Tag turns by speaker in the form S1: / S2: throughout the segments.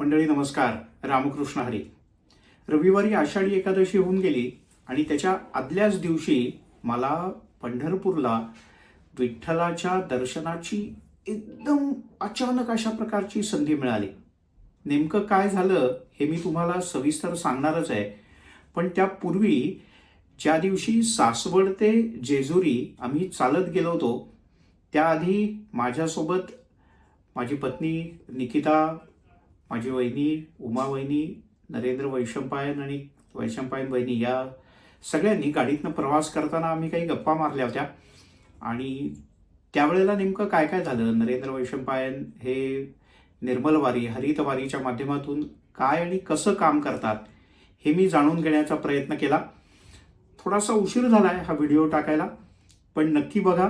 S1: मंडळी नमस्कार. रामकृष्ण हरी. रविवारी आषाढी एकादशी होऊन गेली आणि त्याच्या आदल्याच दिवशी मला पंढरपूरला विठ्ठलाच्या दर्शनाची एकदम अचानक अशा प्रकारची संधी मिळाली. नेमकं काय झालं हे मी तुम्हाला सविस्तर सांगणारच आहे. पण त्यापूर्वी ज्या दिवशी सासवड ते जेजुरी आम्ही चालत गेलो होतो त्याआधी माझ्यासोबत माझी पत्नी निकिता माझी वहिनी उमा वहिनी नरेंद्र वैशंपायन आणि वैशंपायन वहिनी या सगळ्यांनी गाडीतनं प्रवास करताना आम्ही काही गप्पा मारल्या होत्या. आणि त्यावेळेला नेमकं काय काय झालं? नरेंद्र वैशंपायन हे निर्मलवारी हरितवारीच्या माध्यमातून काय आणि कसं काम करतात हे मी जाणून घेण्याचा प्रयत्न केला. थोडासा उशीर झाला आहे हा व्हिडिओ टाकायला पण नक्की बघा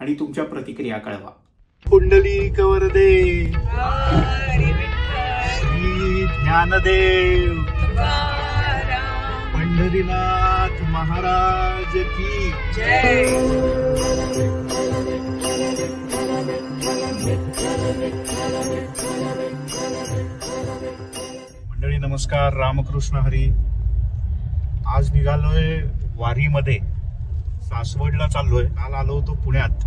S1: आणि तुमच्या प्रतिक्रिया कळवा. कुंडली कवरदे दे ज्ञानदेव। पंढरीनाथ महाराज की मंडळी नमस्कार. रामकृष्ण हरी. आज निघालोय वारीमध्ये. सासवडला चाललोय. काल आलो होतो पुण्यात.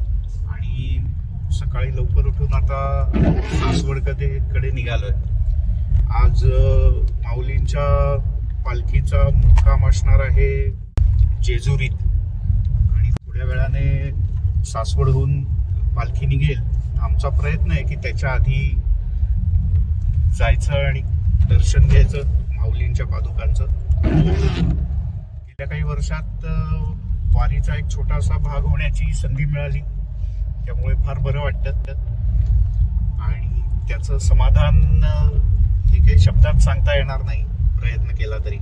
S1: आणि सकाळी लवकर उठून आता सासवडकडे कडे निघालोय. आज माऊलींच्या पालखीचा मुक्काम असणार आहे जेजुरीत. आणि थोड्या वेळाने सासवडहून पालखी निघेल. आमचा प्रयत्न आहे की त्याच्या आधी जायचं आणि दर्शन घ्यायचं माऊलींच्या पादुकांचं. गेल्या काही वर्षात वारीचा एक छोटासा भाग होण्याची संधी मिळाली. त्यामुळे फार बरं वाटतं. आणि त्याचं समाधान अ, काही शब्दात सांगता येणार नाही. प्रयत्न केला तरी.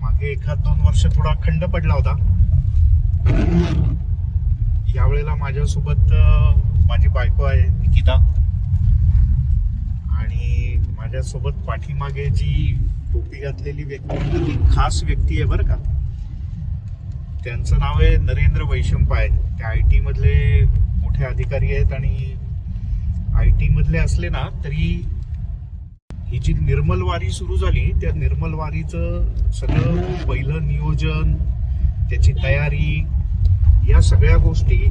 S1: मागे एखाद दोन वर्ष थोडा खंड पडला होता. यावेळेला माझ्यासोबत माझी बायको आहे निकिता. आणि माझ्यासोबत पाठीमागे जी टोपी घातलेली व्यक्ती ती खास व्यक्ती आहे बरं का. त्यांचं नाव आहे नरेंद्र वैशंपाय ते आय टी मधले मोठे अधिकारी आहेत आणि आय टी मधले असले ना तरी ही जी निर्मल वारी सुरू झाली त्या निर्मल वारीचं सगळं पहिलं नियोजन त्याची तयारी या सगळ्या गोष्टी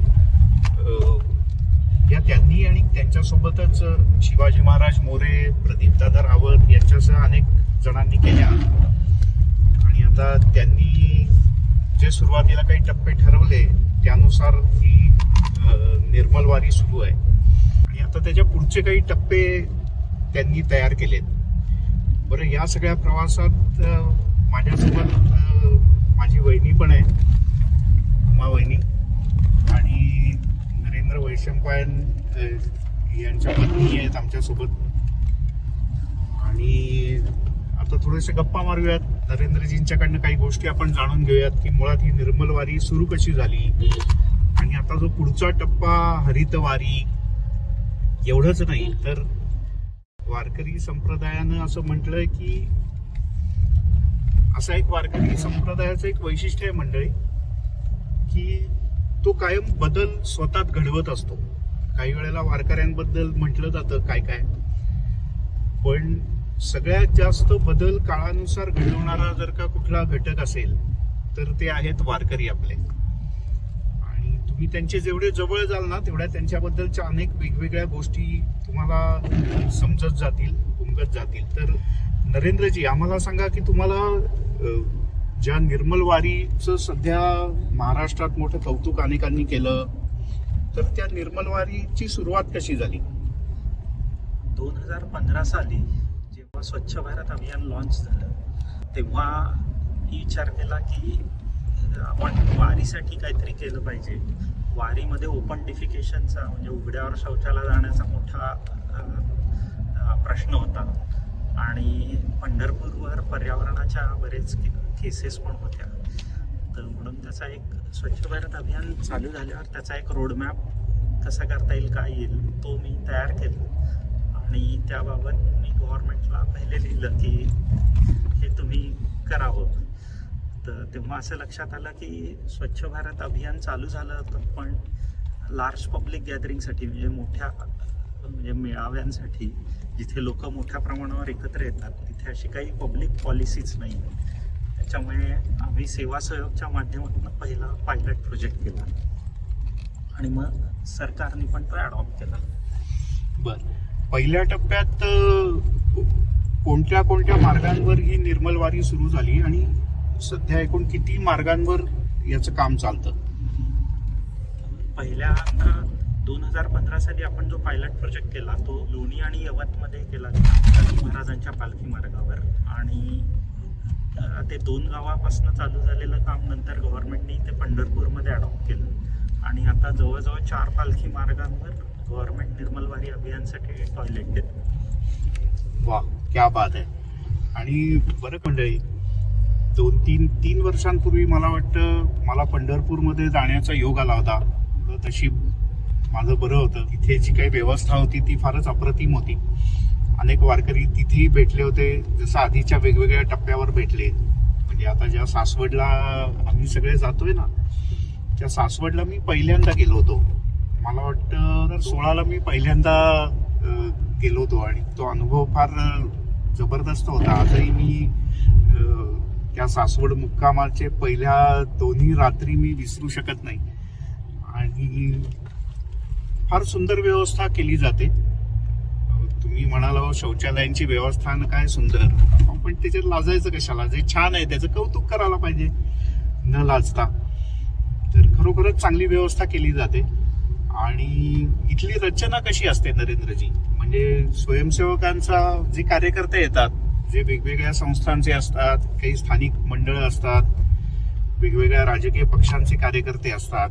S1: या त्यांनी आणि त्यांच्यासोबतच शिवाजी महाराज मोरे प्रदीपदादा रावत यांच्यासह अनेक जणांनी केल्या. आणि आता त्यांनी जे सुरुवातीला काही टप्पे ठरवले त्यानुसार ही निर्मलवारी सुरू आहे. आणि आता त्याच्या पुढचे काही टप्पे त्यांनी तयार केलेत. बरं या सगळ्या प्रवासात माझ्यासोबत माझी वहिनी पण आहे उमा वहिनी आणि नरेंद्र वैशंपायन यांच्या पत्नी आहेत आमच्यासोबत. आणि आता थोडेसे गप्पा मारूयात. नरेंद्रजींच्याकडनं काही गोष्टी आपण जाणून घेऊयात की मुळात ही निर्मल वारी सुरू कशी झाली. आणि आता जो पुढचा टप्पा हरितवारी एवढंच नाही तर वारकरी संप्रदायानं असं म्हटलंय की असा एक वारकरी संप्रदायाचं एक वैशिष्ट्य आहे मंडळी की तो कायम बदल स्वतःत घडवत असतो. काही वेळेला वारकऱ्यांबद्दल म्हटलं जातं काय काय पण सगळ्यात जास्त बदल काळानुसार घडवणारा जर का कुठला घटक असेल तर ते आहेत वारकरी आपले. मी त्यांचे जेवढे जवळ जाल ना तेवढ्या त्यांच्याबद्दलच्या अनेक वेगवेगळ्या गोष्टी तुम्हाला समजत जातील उमगत जातील. तर नरेंद्रजी आम्हाला सांगा की तुम्हाला ज्या निर्मल वारीचं सध्या महाराष्ट्रात मोठं कौतुक अनेकांनी केलं तर त्या निर्मल वारीची सुरुवात कशी झाली?
S2: दोन हजार पंधरा साली जेव्हा स्वच्छ भारत अभियान लॉन्च झालं तेव्हा मी विचार केला की आपण वारीसाठी काहीतरी केलं पाहिजे. वारीमध्ये ओपन डिफिकेशनचा म्हणजे उघड्यावर शौचाला जाण्याचा मोठा प्रश्न होता. आणि पंढरपूरवर पर्यावरणाच्या बरेच केसेस पण होत्या. तर म्हणून त्याचा एक स्वच्छ भारत अभियान चालू झाल्यावर त्याचा एक रोडमॅप कसा करता येईल काय येईल तो मी तयार केला. आणि त्याबाबत मी गव्हर्नमेंटला पहिले लिहिलं की हे तुम्ही करावं. तर तेव्हा असं लक्षात आलं की स्वच्छ भारत अभियान चालू झालं होतं. पण लार्ज पब्लिक गॅदरिंगसाठी म्हणजे मोठ्या म्हणजे मेळाव्यांसाठी जिथे लोक मोठ्या प्रमाणावर एकत्र येतात तिथे अशी काही पब्लिक पॉलिसीच नाही. त्याच्यामुळे आम्ही सेवा सहयोगच्या माध्यमातून पहिला पायलट प्रोजेक्ट केला. आणि मग सरकारने पण तो अडॉप्ट केला.
S1: बर. पहिल्या टप्प्यात कोणत्या कोणत्या मार्गांवर ही निर्मलवारी सुरू झाली आणि सध्या एकूण किती मार्गांवर याचं काम चालतं?
S2: पहिल्या दोन हजार पंधरा साली आपण जो पायलट प्रोजेक्ट केला तो लोणी आणि यवतमध्ये केला महाराजांच्या पालखी मार्गावर. आणि ते दोन गावापासून चालू झालेलं काम नंतर गव्हर्नमेंटने ते पंढरपूरमध्ये अडॉप्ट केलं. आणि आता जवळजवळ चार पालखी मार्गांवर गव्हर्नमेंट निर्मलवारी अभियानसाठी टॉयलेट देतं
S1: वा क्या बात आहे. आणि बरं मंडळी दोन तीन तीन वर्षांपूर्वी मला वाटतं मला पंढरपूरमध्ये जाण्याचा योग आला होता. तशी माझं बरं होतं. तिथे जी काही व्यवस्था होती ती फारच अप्रतिम होती. अनेक वारकरी तिथेही भेटले होते. जसं आधीच्या वेगवेगळ्या टप्प्यावर भेटले. म्हणजे आता ज्या सासवडला आम्ही सगळे जातोय ना त्या सासवडला मी पहिल्यांदा गेलो होतो. मला वाटतं सोळाला मी पहिल्यांदा गेलो होतो. आणि तो अनुभव फार जबरदस्त होता. आजही मी त्या सासवड मुक्कामाचे पहिल्या दोन्ही रात्री मी विसरू शकत नाही. आणि फार सुंदर व्यवस्था केली जाते. तुम्ही म्हणाला हो, शौचालयांची व्यवस्था न काय सुंदर. पण त्याच्यात लाजायचं कशाला? जे छान आहे त्याचं कौतुक करायला पाहिजे. न लाजता. तर खरोखरच चांगली व्यवस्था केली जाते. आणि इथली रचना कशी असते नरेंद्रजी? म्हणजे स्वयंसेवकांचा जे कार्यकर्ते येतात जे वेगवेगळ्या संस्थांचे असतात काही स्थानिक मंडळ असतात वेगवेगळ्या राजकीय पक्षांचे कार्यकर्ते असतात.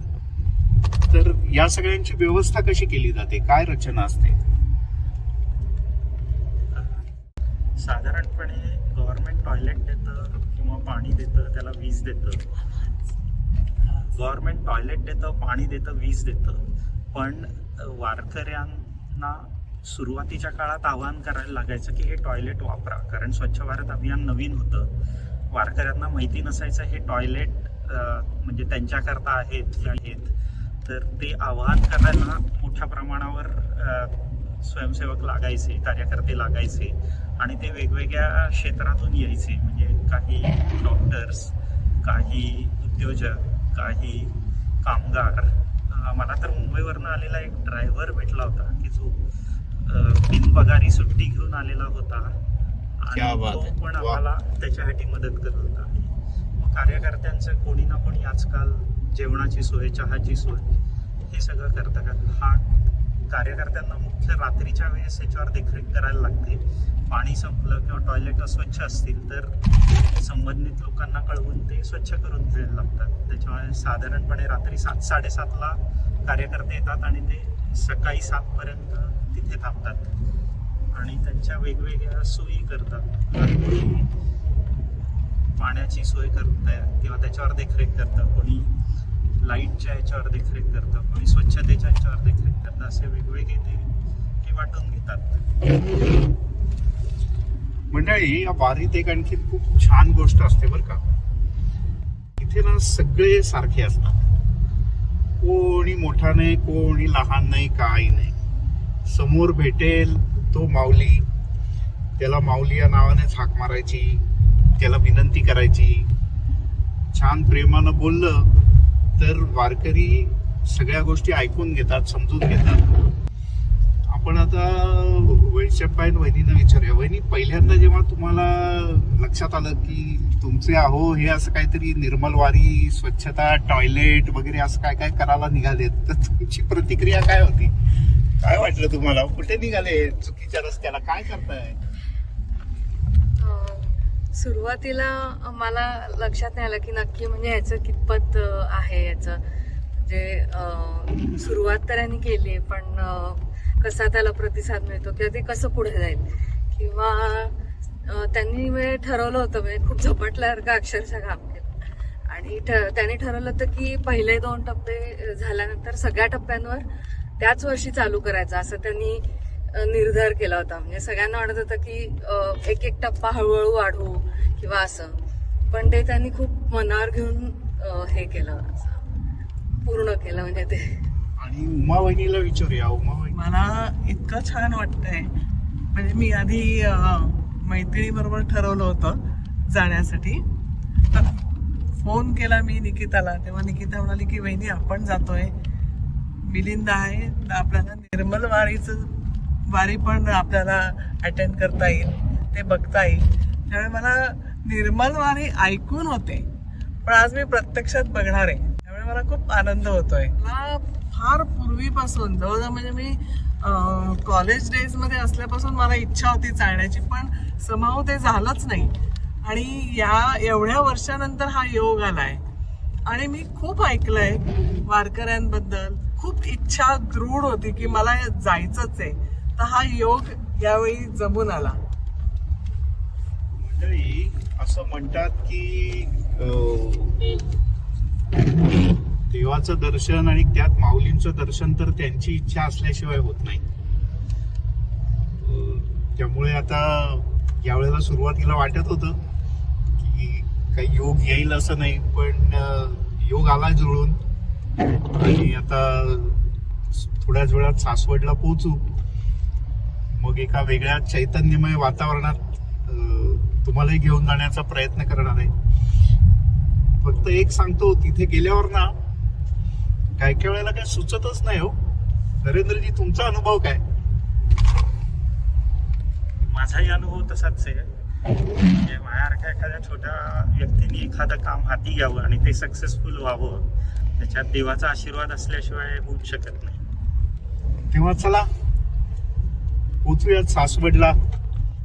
S1: तर या सगळ्यांची व्यवस्था कशी केली जाते? काय रचना असते?
S2: साधारणपणे गव्हर्नमेंट टॉयलेट देतं किंवा पाणी देतं त्याला वीज देतं. गव्हर्नमेंट टॉयलेट देतं पाणी देतं वीज देतं. पण वारकऱ्यांना सुरुवातीच्या काळात आवाहन करायला लागायचं की हे टॉयलेट वापरा. कारण स्वच्छ भारत अभियान नवीन होतं. वारकऱ्यांना माहिती नसायचं हे टॉयलेट म्हणजे त्यांच्याकरता आहेत की आहेत. तर ते आवाहन करायला मोठ्या प्रमाणावर स्वयंसेवक लागायचे कार्यकर्ते लागायचे आणि ते वेगवेगळ्या क्षेत्रातून यायचे. म्हणजे काही डॉक्टर्स काही उद्योजक काही कामगार. मला तर मुंबईवरनं आलेला एक ड्रायव्हर भेटला होता की जो अ, बिनपगारी सुट्टी घेऊन आलेला होता. आणि तो. पण. आम्हाला त्याच्यासाठी मदत करत होता. मग कार्यकर्त्यांचं कोणी ना कोणी आजकाल जेवणाची सोय चहाची सोय हे सगळं करतं का हा कार्यकर्त्यांना मुख्य रात्रीच्या वेळेस याच्यावर देखरेख करायला लागते. पाणी संपलं किंवा टॉयलेट अस्वच्छ असतील तर संबंधित लोकांना कळवून ते स्वच्छ करून घ्यायला लागतात. त्याच्यामुळे साधारणपणे रात्री सात साडेसातला कार्यकर्ते येतात आणि ते सकाळी सातपर्यंत तिथे थांबतात. आणि त्यांच्या वेगवेगळ्या सोयी करतात. कोणी पाण्याची सोय करतं किंवा त्याच्यावर देखरेख करतं कोणी लाईटच्या याच्यावर देखरेख करतं कोणी स्वच्छतेच्या याच्यावर देखरेख करतं असे वेगवेगळे ते हे वाटून घेतात.
S1: मंडळी या वारीत एक आणखी खूप छान गोष्ट असते बरं का. इथे ना सगळे सारखे असतात. कोणी मोठा नाही कोणी लहान नाही काही नाही. समोर भेटेल तो माऊली त्याला माऊली या नावानेच हाक मारायची त्याला विनंती करायची. छान प्रेमानं बोललं तर वारकरी सगळ्या गोष्टी ऐकून घेतात समजून घेतात. आपण आता वैशप्पायन वहिनीनं विचारूया. वहिनी पहिल्यांदा जेव्हा तुम्हाला लक्षात आलं की तुमचे अहो हे असं काहीतरी निर्मलवारी स्वच्छता टॉयलेट वगैरे असं काय काय करायला निघालेत तर तुमची प्रतिक्रिया काय होती? काय वाटलं तुम्हाला? कुठे निघाले? चुकीच्या रस्त्याला काय करताय?
S3: सुरुवातीला मला लक्षात नाही आलं की नक्की म्हणजे ह्याचं कितपत आहे याचं. म्हणजे सुरुवात तर यांनी केली पण कसा त्याला प्रतिसाद मिळतो किंवा ते कसं पुढे जाईल? किंवा त्यांनी म्हणजे ठरवलं होतं म्हणजे खूप झपटल्यासारखं अक्षरशः काम केलं. आणि ठ- त्यांनी ठरवलं होतं की पहिले दोन टप्पे झाल्यानंतर सगळ्या टप्प्यांवर त्याच वर्षी चालू करायचं असं त्यांनी निर्धार केला होता. म्हणजे सगळ्यांना वाटत होतं की एक एक टप्पा हळूहळू वाढवू किंवा असं. पण ते त्यांनी खूप मनावर घेऊन हे केलं. असं. पूर्ण केलं म्हणजे ते.
S1: आणि उमा वहिनीला विचारूया. उमा वहिनी.
S4: मला इतकं छान वाटतंय. म्हणजे मी आधी मैत्रिणी बरोबर ठरवलं होतं जाण्यासाठी. तर फोन केला मी निकिताला. तेव्हा निकिता म्हणाली की वहिनी आपण जातोय. मिलिंद आहे. आपल्याला निर्मल वारीचं वारी पण आपल्याला अटेंड करता येईल ते बघता येईल. त्यामुळे मला निर्मल वारी ऐकून होते पण आज मी प्रत्यक्षात बघणार आहे. त्यामुळे मला खूप आनंद होतोय. मला फार पूर्वीपासून जवळजवळ म्हणजे मी कॉलेज डेजमध्ये असल्यापासून मला इच्छा होती चालण्याची पण समाव ते झालंच नाही. आणि या एवढ्या वर्षानंतर हा योग आला आहे आणि मी खूप ऐकलंय वारकऱ्यांबद्दल. खूप इच्छा दृढ होती की मला जायचंच आहे. तर हा योग यावेळी जमून आला.
S1: मंडळी असं म्हणतात की देवाचं दर्शन आणि त्यात माऊलींचं दर्शन तर त्यांची इच्छा असल्याशिवाय होत नाही. त्यामुळे आता यावेळेला सुरुवातीला वाटत होतं काही योग येईल असं नाही पण योग आला जुळून. आणि आता थोड्याच वेळात सासवडला पोहोचू. मग एका वेगळ्या चैतन्यमय वातावरणात तुम्हालाही घेऊन जाण्याचा प्रयत्न करणार आहे. फक्त एक सांगतो तिथे गेल्यावर ना काय काय वेळेला काय सुचतच नाही हो. नरेंद्रजी तुमचा अनुभव काय?
S2: माझाही अनुभव तसाच आहे. म्हणजे माझ्यासारख्या एखाद्या छोट्या व्यक्तीने एखादं काम हाती घ्यावं आणि ते सक्सेसफुल व्हावं त्याच्यात देवाचा आशीर्वाद असल्याशिवाय होऊ शकत नाही.
S1: तेव्हा चला पोचूयात सासवडला.